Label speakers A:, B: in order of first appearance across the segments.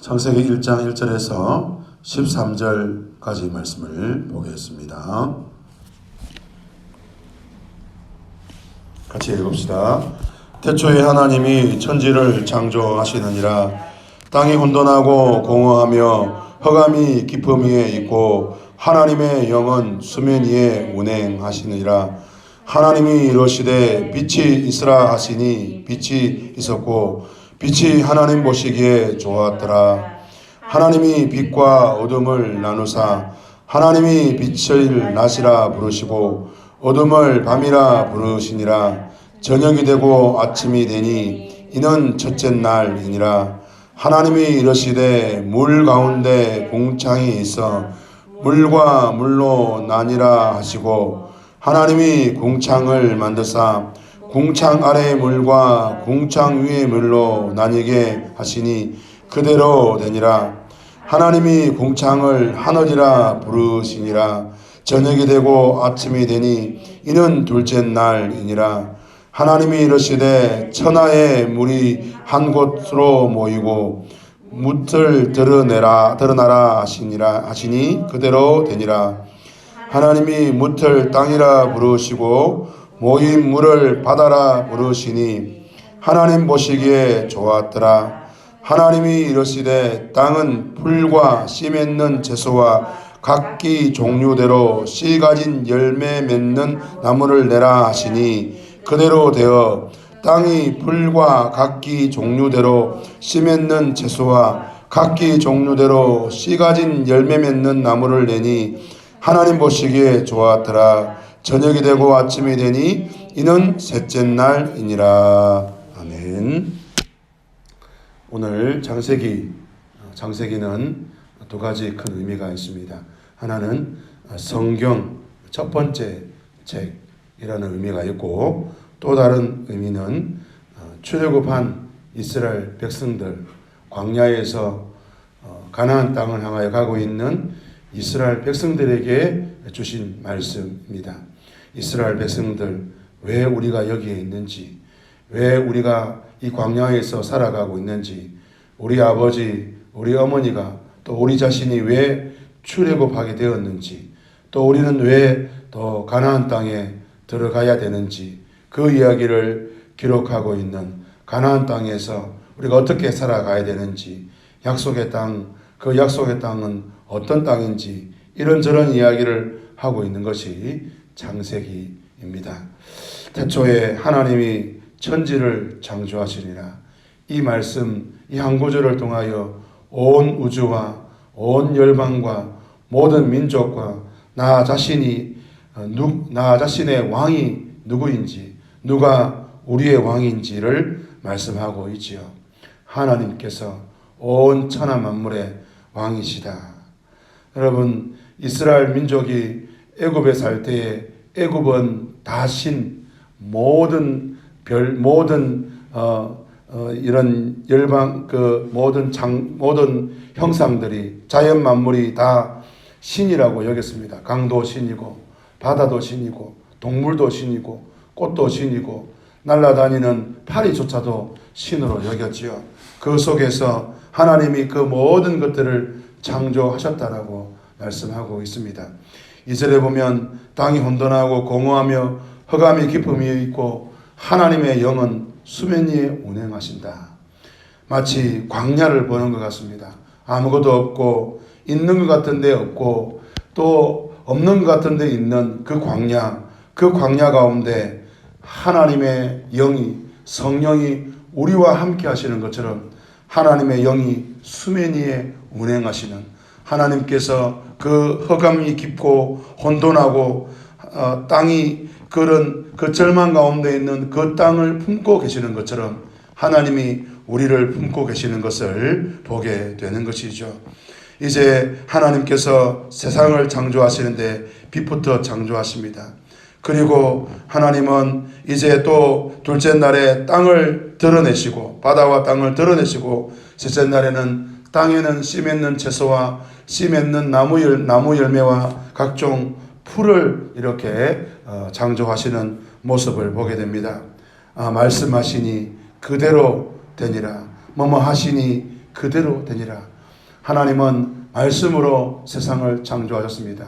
A: 창세기 1장 1절에서 13절까지 말씀을 보겠습니다. 같이 읽읍시다. 태초에 하나님이 천지를 창조하시느니라 땅이 혼돈하고 공허하며 흑암이 깊음 위에 있고 하나님의 영은 수면 위에 운행하시느니라 하나님이 이르시되 빛이 있으라 하시니 빛이 있었고 빛이 하나님 보시기에 좋았더라. 하나님이 빛과 어둠을 나누사 하나님이 빛을 낮이라 부르시고 어둠을 밤이라 부르시니라. 저녁이 되고 아침이 되니 이는 첫째 날이니라. 하나님이 이르시되 물 가운데 공창이 있어 물과 물로 나뉘라 하시고 하나님이 궁창을 만드사 궁창 아래의 물과 궁창 위의 물로 나뉘게 하시니 그대로 되니라. 하나님이 궁창을 하늘이라 부르시니라. 저녁이 되고 아침이 되니 이는 둘째 날이니라. 하나님이 이르시되 천하의 물이 한 곳으로 모이고 묻을 드러내라 드러나라 하시니라 하시니 그대로 되니라. 하나님이 묻을 땅이라 부르시고 모인 물을 바다라 부르시니 하나님 보시기에 좋았더라. 하나님이 이르시되 땅은 풀과 씨 맺는 채소와 각기 종류대로 씨 가진 열매 맺는 나무를 내라 하시니 그대로 되어 땅이 풀과 각기 종류대로 씨 맺는 채소와 각기 종류대로 씨 가진 열매 맺는 나무를 내니 하나님 보시기에 좋았더라 저녁이 되고 아침이 되니 이는 셋째 날이니라. 아멘. 오늘 장세기 장세기는 두 가지 큰 의미가 있습니다. 하나는 성경 첫 번째 책이라는 의미가 있고 또 다른 의미는 어, 출애굽한 이스라엘 백성들 광야에서 어, 가나안 땅을 향하여 가고 있는 이스라엘 백성들에게 주신 말씀입니다. 이스라엘 백성들 왜 우리가 여기에 있는지 왜 우리가 이 광야에서 살아가고 있는지 우리 아버지 우리 어머니가 또 우리 자신이 왜 출애굽하게 되었는지 또 우리는 왜더 가나안 땅에 들어가야 되는지 그 이야기를 기록하고 있는 가나안 땅에서 우리가 어떻게 살아가야 되는지 약속의 땅, 그 약속의 땅은 어떤 땅인지 이런저런 이야기를 하고 있는 것이 장세기입니다. 태초에 하나님이 천지를 창조하시니라 이 말씀 이 한 구절을 통하여 온 우주와 온 열방과 모든 민족과 나 자신이 어, 누, 나 자신의 왕이 누구인지 누가 우리의 왕인지를 말씀하고 있지요. 하나님께서 온 천하 만물의 왕이시다. 여러분 이스라엘 민족이 애굽에 살 때에 애굽은 다신 모든 별 모든 어, 어, 이런 열방 그 모든 장 모든 형상들이 자연 만물이 다 신이라고 여겼습니다. 강도 신이고 바다도 신이고 동물도 신이고 꽃도 신이고 날아다니는 파리조차도 신으로 여겼지요. 그 속에서 하나님이 그 모든 것들을 창조하셨다라고 말씀하고 있습니다. 이절에 보면 땅이 혼돈하고 공허하며 흑암이 깊음이 있고 하나님의 영은 수면 위에 운행하신다. 마치 광야를 보는 것 같습니다. 아무것도 없고 있는 것 같은데 없고 또 없는 것 같은데 있는 그 광야, 그 광야 가운데 하나님의 영이 성령이 우리와 함께 하시는 것처럼 하나님의 영이 수면 위에 운행하시는 하나님께서 그 허감이 깊고 혼돈하고 어, 땅이 그런 그 절망 가운데 있는 그 땅을 품고 계시는 것처럼 하나님이 우리를 품고 계시는 것을 보게 되는 것이죠. 이제 하나님께서 세상을 창조하시는데 빛부터 창조하십니다. 그리고 하나님은 이제 또 둘째 날에 땅을 드러내시고 바다와 땅을 드러내시고 셋째 날에는 땅에는 씨 맺는 채소와 씨 맺는 나무 열 나무 열매와 각종 풀을 이렇게 어, 창조하시는 모습을 보게 됩니다. 아, 말씀하시니 그대로 되니라. 뭐뭐 하시니 그대로 되니라. 하나님은 말씀으로 세상을 창조하셨습니다.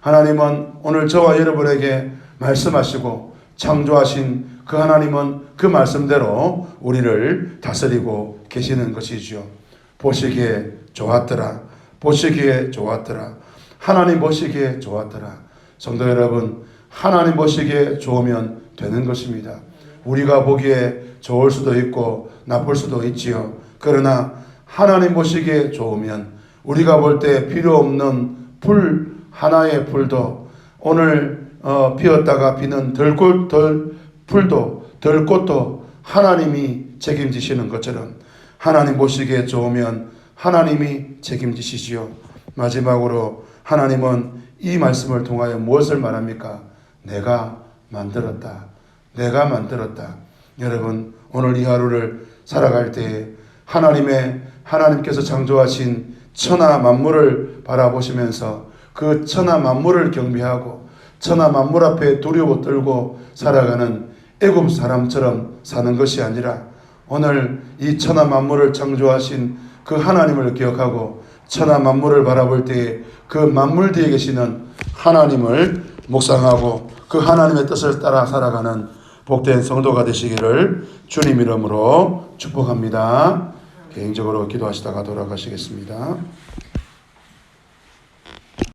A: 하나님은 오늘 저와 여러분에게 말씀하시고 창조하신 그 하나님은 그 말씀대로 우리를 다스리고 계시는 것이지요. 보시기에 좋았더라. 보시기에 좋았더라. 하나님 보시기에 좋았더라. 성도 여러분, 하나님 보시기에 좋으면 되는 것입니다. 우리가 보기에 좋을 수도 있고 나쁠 수도 있지요. 그러나 하나님 보시기에 좋으면 우리가 볼 때 필요 없는 풀 하나의 풀도 오늘 어, 피었다가 비는 덜꽃 덜 풀도 덜꽃도 하나님이 책임지시는 것처럼 하나님 보시기에 좋으면 하나님이 책임지시지요. 마지막으로 하나님은 이 말씀을 통하여 무엇을 말합니까? 내가 만들었다. 내가 만들었다. 여러분 오늘 이 하루를 살아갈 때에 하나님의 하나님께서 창조하신 천하 만물을 바라보시면서 그 천하 만물을 경배하고 천하 만물 앞에 두려워 떨고 살아가는 애굽 사람처럼 사는 것이 아니라 오늘 이 천하 만물을 창조하신 그 하나님을 기억하고 천하 만물을 바라볼 때에 그 만물 뒤에 계시는 하나님을 묵상하고 그 하나님의 뜻을 따라 살아가는 복된 성도가 되시기를 주님 이름으로 축복합니다. 개인적으로 기도하시다가 돌아가시겠습니다.